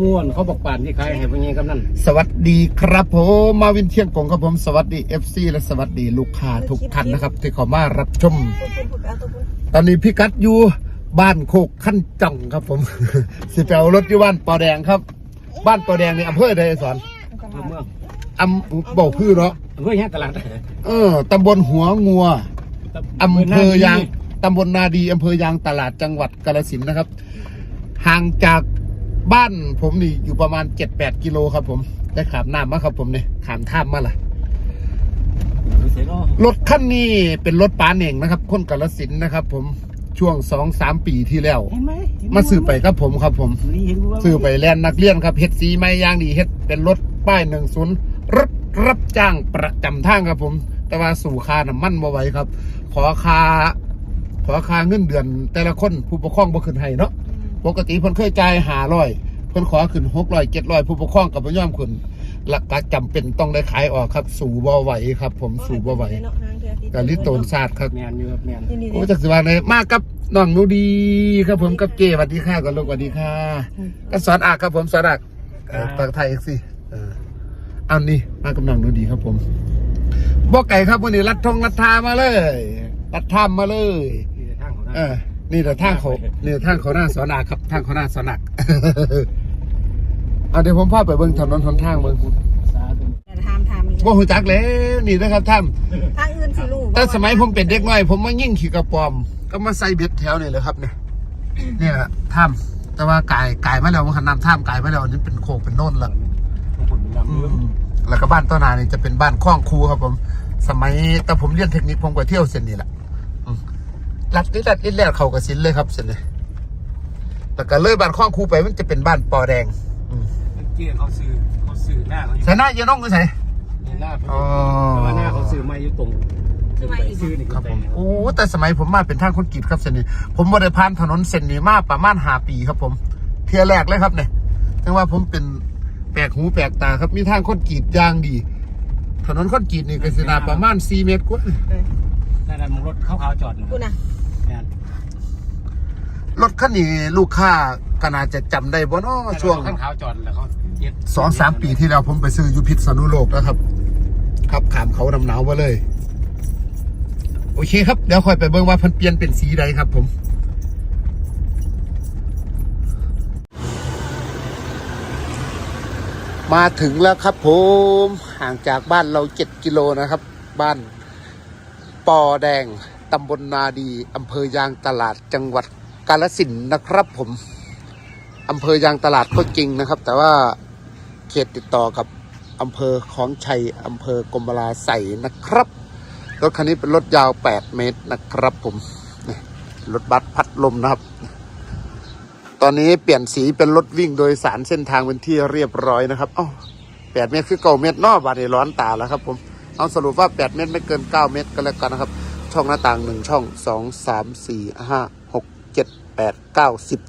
ม่วนเขาบอกป่านที่ขายให้พวกนี้กำนันสวัสดีครับผมมาวินเทียงกงครับผมสวัสดี FC และสวัสดีลูกค้าทุกท่านนะครับ ที่เข้ามารับชม ตอนนี้พี่กัดอยู่บ้านโคกขั้นจังครับผม สิไปเอารถอยู่บ้านปอแดงครับ บ้านปอแดงในอำเภอใดสอนเพื่อเมืองอำบอกพื้นเนาะเพื่อแย่ตลาดเออตำบลหัวงัวอำเภอยางตำบลนาดีอำเภอยางตลาดจังหวัดกาฬสินธุ์นะครับ ห่างจาก บ้านผมนี่อยู่ประมาณ7-8กิโลครับผม ได้ขามน้ำมาครับผมเนี่ยขามท่ามมาล่ะเสียเนาะรถคันนี้เป็นรถป้าเน่งนะครับคนกาลสินธุ์นะครับ ผมช่วงสองสามปีที่แล้ว เห็นไหมมาซื้อไปครับผมครับ ผมนี่เห็นว่าซื้อไปแลนนักเรียนครับเฮ็ดสีไม้ย่างดีเฮ็ดเป็นรถป้ายหนึ่งศูนย์รถรับจ้างประจำทางครับผม แต่ว่าสู่ค่าน้ำมันบ่ไหวครับ ขอค่าขอค่าเงินเดือน แต่ละคนผู้ปกครองบ่ขึ้นให้เนาะ ปกติเพิ่นเคยจ่ายหาร้อยเพิ่นขอขึ้นหกร้อยเจ็ดร้อยผู้ปกครองกับบ่ยอมขึ้นหลักการจำเป็นต้องได้ขายออกครับ สู่บ่ไหวครับ ผมสู่บ่ไหวกาลิโตนซาดครับแมนอยู่ครับแมนโอ้จักสิว่าเลยมากับน้องหนูดีครับผมกับเจสวัสดีค่ะก่อนลูกสวัสดีค่ะก็สอนอากครับผมสอนอากเอ่อตักไทยเอ็กซี่เออเอานี่มากับน้องหนูดีครับผมบอกไก่ครับวันนี้รัดทงรัดทามาเลยรัดทามมาเลยนี่ทางของเออ นี่แต่ทางเขานี่ทางเขาหน้าสอนอากครับทางเขาหน้าสอนอากเอาเดี๋ยวผมพาไปเบิ่งถนนหนทางเบิ่งสาธุทำทำว่าหูจักแล้วนี่นะครับท่านทางอื่นสิลูกแต่สมัยผมเป็นเด็กน้อย ผมมายิ่งขี่กระปอม ก็มาใส่เบ็ดแถวนี่เลยครับเนี่ยเนี่ยถ้ำแต่ว่ากายกายมาแล้วมันขันน้ำถ้ำกายมาแล้วอันนี้เป็นโคกเป็นโน่นละบางคนเป็นลำอืเรื่องมแล้วก็บ้านต้นนานี่จะเป็นบ้านคล้องครูครับผม สมัยแต่ผมเรียนเทคนิคผมก็เที่ยวเส้นนี้แหละอืม ลัดนิดลัดนิดแล้วเขากระสินเลยครับเส้นนี้แล้วก็เลยบ้านคล้องครูไปมันจะเป็นบ้านปอแดงอืมเกี้ยเขาซื้อเขาซื้อหน้าเขาอยู่ใส่หน้าเยน้องก็ใส่หน้าอ๋อแต่ว่าหน้าเขาซื้อไม่อยู่ตรงซื้อนี่ครับผมโอ้แต่สมัยผมมาเป็นทางคนกรีดครับเส้นนี้ ผมบริพานถนนเส้นนี้มาประมาณหาปีครับ ผม เที่ยแรกเลยครับเนี่ยถึงว่าผมเป็นแปลกหูแปลกตาครับ มีทางคนกรีดอย่างดี ถนนคนกรีดนี่ก็สินาประมาณ4เมตรกว่านั่นแหละรถเขาขาวจอดกูนะแม นรถคันนี้ลูกค้าก็น่าจะจำได้บ่เนาะช่วงข้างขาวจอดแล้วเขาเย็ดสองสามปีที่แล้วผมไปซื้ออยูพิษณุโลกนะครับครับขามเขานำหนาวมาเลย โอเคครับ เดี๋ยวค่อยไปเบิ่งว่าเพันเปลี่ยนเป็นสีใดครับ ผม มาถึงแล้วครับ ผมห่างจากบ้านเราเจ็ดกิโลนะครับ บ้านปอแดง ตำบลนาดีอำเภอยางตลาดจังหวัดกาฬสินนะครับผมอำเภอยางตลาดก็จริงนะครับ แต่ว่าเขตติดต่อกับอำเภอของชัยอำเภอกรมราใสนะครับ รถคันนี้เป็นรถยาว 8 เมตรนะครับผมรถบัสพัดลมนะครับ ตอนนี้เปลี่ยนสีเป็นรถวิ่งโดยสารเส้นทางเป็นที่เรียบร้อยนะครับอ้าแปดเมตรคือเก้าเมตรนอบาดนี้ร้อนตาแล้วครับผมเอาสรุปว่า 8 เมตรไม่เกิน 9 เมตรก็แล้วกันนะครับ ช่องหน้าต่างหนึ่งช่องสองสามสี่ห้าหกเจ็ดแปดเก้าสิบ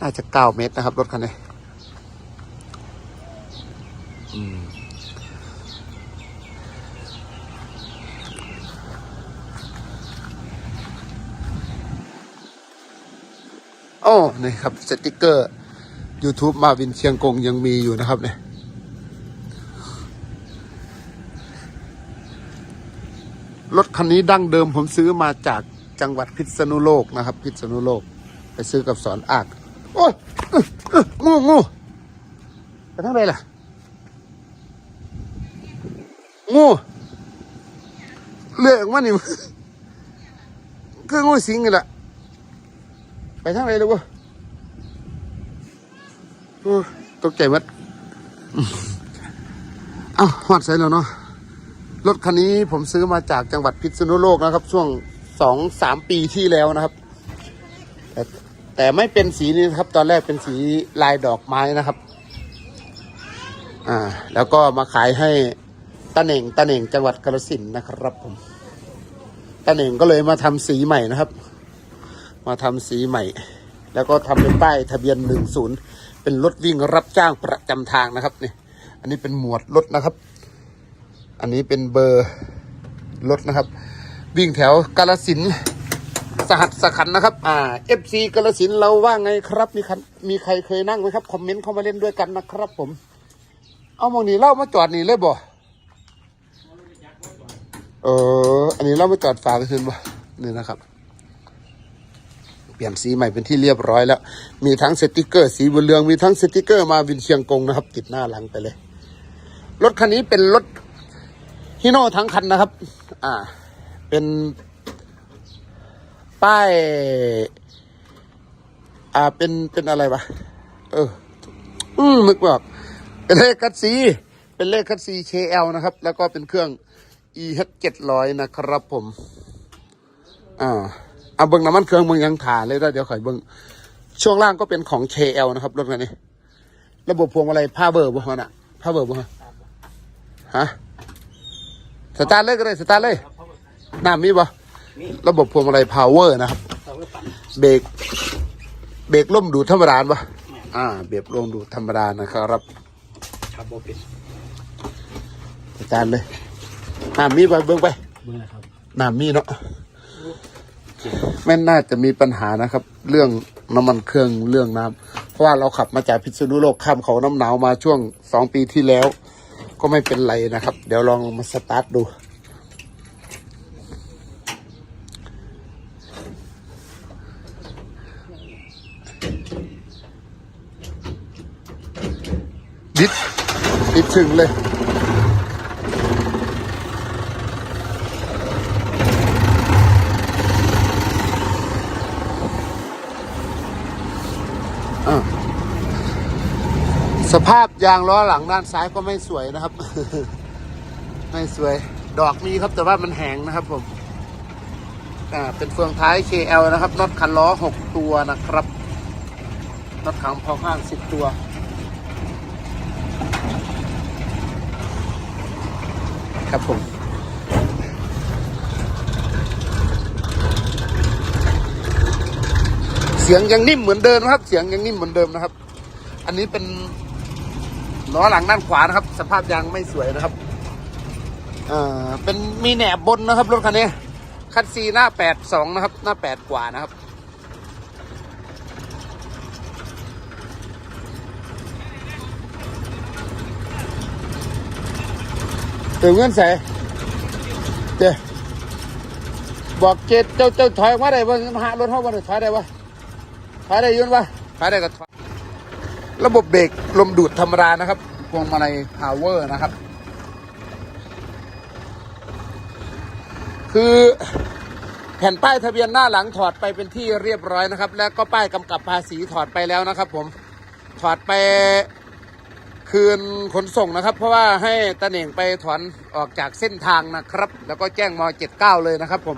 น่าจะเก้าเมตรนะครับ รถคันนี้อืมโอ้นี่ครับ สติกเกอร์ YouTube มาวินเชียงกงยังมีอยู่นะครับเนี่ย รถ คันนี้ดั้งเดิมผมซื้อมาจากจังหวัดพิษณุโลกนะครับ พิษณุโลก ไปซื้อกับสอนอากโอ้ยงูงูไปทางไหนล่ะ งูเลือกมันนี่คืองูสิงนี่แหละไปทางไหนลูกวะโอ้ตกใจมัด เอ้าหอดใส่แล้วเนาะ รถคันนี้ผมซื้อมาจากจังหวัดพิษณุโลกนะครับ ช่วงสองสามปีที่แล้วนะครับ แต่แต่ไม่เป็นสีนี้นครับ ตอนแรกเป็นสีลายดอกไม้นะครับ อ่า แล้วก็มาขายให้ตาเหน่งตาเหน่งจังหวัดกาฬสินธุ์นะครับผมตาเหน่งก็เลยมาทำสีใหม่นะครับ มาทำสีใหม่ แล้วก็ทำเป็นป้ายทะเบียนหนึ่งศูนย์เป็นรถวิ่งรับจ้างประจำทางนะครับนี่อันนี้เป็นหมวดรถนะครับ อันนี้เป็นเบอร์รถนะครับ วิ่งแถวกาลสินสหัสสขันนะครับ อ่าเอฟซีกระสินเราว่าไงครับมีคันมีใครเคยนั่งไหมครับ คอมเมนต์เข้ามาเล่นด้วยกันนะครับ ผม เอามองนี้เล่ามาจอดนี่เลยบ่เออ อันนี้เล่ามาจอดฝากคืนบ่นี่นะครับ เปลี่ยนสีใหม่เป็นที่เรียบร้อยแล้ว มีทั้งสติกเกอร์ สีบุญเรืองมีทั้งสติกเกอร์มาวินเชียงกงนะครับ ติดหน้าหลังไปเลย รถคันนี้เป็นรถ ฮิโน่ทั้งคันนะครับ อ่า เป็น ป้าย อ่า เป็น เป็นอะไรวะ เออ อืมนึกว่าเป็นเลขคัดซี เป็นเลขคัดซี KL นะครับ แล้วก็เป็นเครื่อง EH 700นะครับผม อ่าเอาเบิ้งน้ำมันเครื่องเบิ้งยังถ่าเลยแล้เดี๋ยวข่อยเบิ้งช่วงล่างก็เป็นของ KL นะครับรถคันนี้ ระบบพวงมาลัยผ้าเบอร์บ่ฮะน่ะผ้าเบอร์บ่ฮะฮะ สตาร์ทเลยก็ได้สตาร์ทเลยน้ำมีบ่นี่ระบบพวงมาลัยพาวเวอร์นะครับเราก็ปั่นเบรกเบรกล่มดูดธรรมดาปะอ่า เบรกล่มดูดธรรมดานะครับขับโบเป็นอาจารย์เลยน้ำมีไปเบิ่งไปเบอร์นะครับน้ำมีเนาะไม่น่าจะมีปัญหานะครับ เรื่องน้ำมันเครื่องเรื่องน้ำเพราะว่าเราขับมาจากพิษณุโลกข้ามเขาน้ำหนาวมาช่วงสองปีที่แล้ว ก็ไม่เป็นไรนะครับ เดี๋ยวลองมาสตาร์ทดู ดิดดิดถึงเลย ภาพยางล้อหลังด้านซ้ายก็ไม่สวยนะครับ ไม่สวย ดอกมีครับแต่ว่ามันแหงนะครับผม อ่า เป็นเฟืองท้าย KL นะครับน็อตคันล้อ 6 ตัวนะครับน็อตขังพอข้าง 10 ตัวครับผมเสียงยังนิ่มเหมือนเดิมนะครับ เสียงยังนิ่มเหมือนเดิมนะครับ อันนี้เป็น ล้อหลังด้านขวานะครับ สภาพยางไม่สวยนะครับเอ่อเป็นมีแหนบบนนะครับรถคันนี้คันซีหน้าแปดสองนะครับ หน้าแปดกว่านะครับ เติมเงินใส่เดี๋ยวบอกเจดเจ้าเจ้าถอยมาได้บ่หารถเท่าบ่ได้ถอยได้บ่ถอยได้อยืนบ่ถอยได้ก็ถอย ระบบเบรกลมดูดธรรมดานะครับพวงมาลัยพาวเวอร์นะครับ คือแผ่นป้ายทะเบียนหน้าหลังถอดไปเป็นที่เรียบร้อยนะครับ แล้วก็ป้ายกำกับภาษีถอดไปแล้วนะครับ ผมถอดไปคืนขนส่งนะครับ เพราะว่าให้ตาเหน่งไปถอนออกจากเส้นทางนะครับ แล้วก็แจ้งม 79 เลยนะครับผม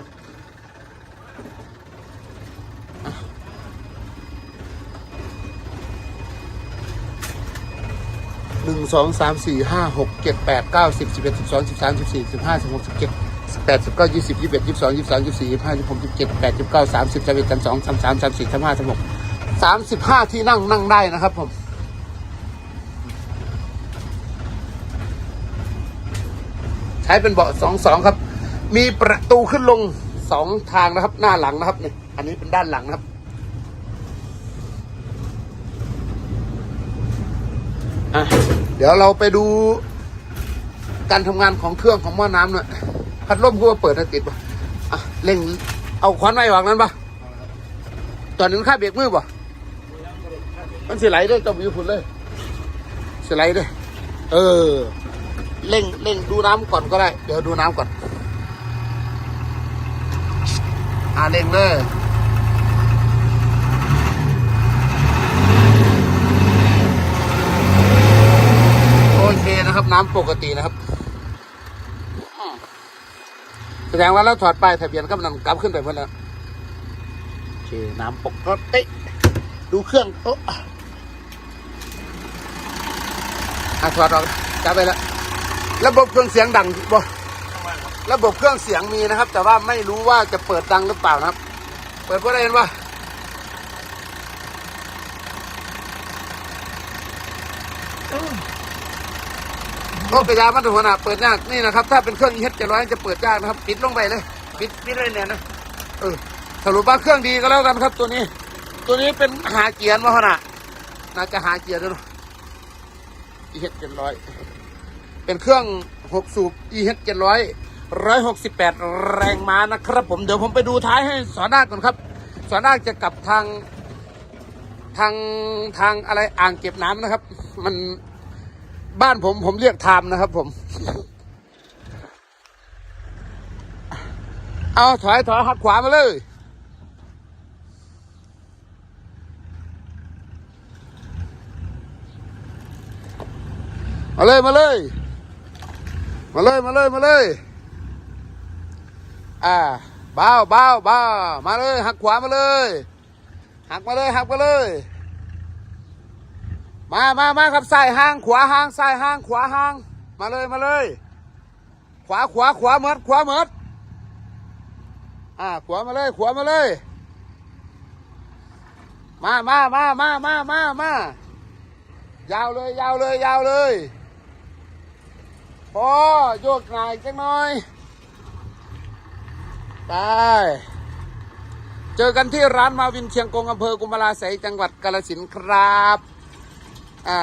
หนึ่งสองสามสี่ห้าหกเจ็ดแปดเก้าสิบสิบเอ็ดสิบสองสิบสามสิบสี่สิบห้าสิบหกสิบเจ็ดสิบแปดสิบเก้ายี่สิบยี่สิบเอ็ดยี่สิบสองยี่สิบสามยี่สิบสี่ยี่สิบห้ายี่สิบหกยี่สิบเจ็ดแปดยี่สิบเก้าสามสิบสามเอ็ดสามสองสามสามสามสี่สามห้าสามหกสามสิบห้าที่นั่งนั่งได้นะครับผมใช้เป็นเบาะสองสองครับ มีประตูขึ้นลงสองทางนะครับ หน้าหลังนะครับเนี่ยอันนี้เป็นด้านหลังนะครับอะ ดี๋ยวเราไปดูการทำงานของเครื่องของหม้อน้ำหน่อยพัดลมกูว่าเปิดให้ติดป่ะอะเร่งเอาควันไว้วางนั้นป่ะตอนนี้ค่าเบรกมือป่ะมันสิไหลด้วยจมอยู่ฝุ่นเลยสิไหลด้วยเออเร่งเร่งดูน้ำก่อนก็ได้ เดี๋ยวดูน้ำก่อน อ่าเร่งเลย โอเค นะครับ น้ำปกตินะครับอืมแสดงว่าเราถอดป้ายทะเบียนก็มันกลับขึ้นไปหมดแล้วโอเคน้ำปกติดูเครื่องโอ้อะถอดออกกลับไปแล้วระบบเครื่องเสียงดังบ่ระบบเครื่องเสียงมีนะครับ แต่ว่าไม่รู้ว่าจะเปิดดังหรือเปล่านะครับ เปิดเพื่ออะไรเห็นปะ โอ้กระยามันถูกขนาดเปิดยากนี่นะครับ ถ้าเป็นเครื่องเฮดจะร้อยจะเปิดยากนะครับ ปิดลงไปเลย ปิดปิดเลยเนี่ยนะเออสรุปว่าเครื่องดีก็แล้วกันครับตัวนี้ ตัวนี้เป็นหาเกียร์มาขนาดน่าจะหาเกียร์ด้วยเนอะ EH เจ็ดร้อยเป็นเครื่องหกสูบ EH เจ็ดร้อยร้อยหกสิบแปดแรงม้านะครับ ผมเดี๋ยวผมไปดูท้ายให้สอนนาก่อนครับ สอนนาจะกลับทางทางทางอะไรอ่างเก็บน้ำนะครับ มัน บ้านผมผมเรียกไทม์นะครับผม เอาถอยถอยหักขวามาเลย มาเลยมาเลย มาเลยมาเลยมาเลย อ่าเบาเบาเบามาเลยหักขวามาเลย หักมาเลยหักมาเลย มามามาครับซ้ายห้างขวาห้างซ้ายห้างขวาห้าง มาเลยมาเลย ขวาขวาขวาเมดขวาเมดอ่าขวามาเลย ขวามาเลย มามามามามามามา ยาวเลยยาวเลยยาวเลยพอโยกหน่อยจังหน่อยไปเจอกันที่ร้านมาวินเชียงกงอำเภอกุมาลาไสยจังหวัดกาฬสินครับ อ่า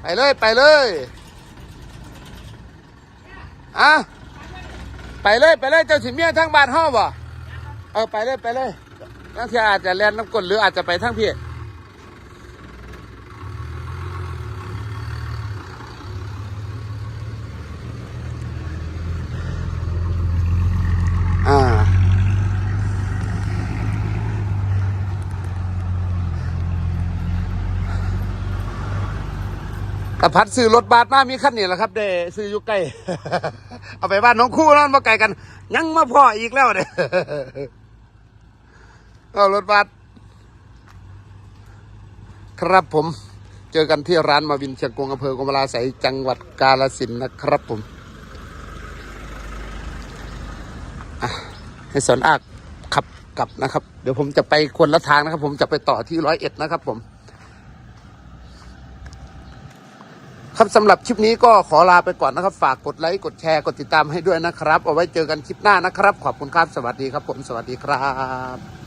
ไปเลยไปเลยอะไปเลยไปเลยเจ้าสิเมียทั้งบ้านห้อบ่เออไปเลยไปเลยนักเที่อาจจะแลนน้ำกลหรืออาจจะไปทั้งพี่ อ่า กระพัดซื้อรถบาทมามีคันนี้แหละครับเดซื้ออยู่ใกล้ เอาไปบ้านน้องคู่นั่นมาไกลกัน ยังมาพ่ออีกแล้วเด้เอารถบัสครับผม เจอกันที่ร้านมาวินเชียงกงอำเภอกมลาไสยจังหวัดกาฬสินนะครับผมให้สอนอากขับกลับนะครับ เดี๋ยวผมจะไปคนละทางนะครับ ผมจะไปต่อที่ร้อยเอ็ดนะครับผม ครับสำหรับคลิปนี้ก็ขอลาไปก่อนนะครับ ฝากกดไลค์กดแชร์กดติดตามให้ด้วยนะครับ เอาไว้เจอกันคลิปหน้านะครับ ขอบคุณครับ สวัสดีครับผมสวัสดีครับ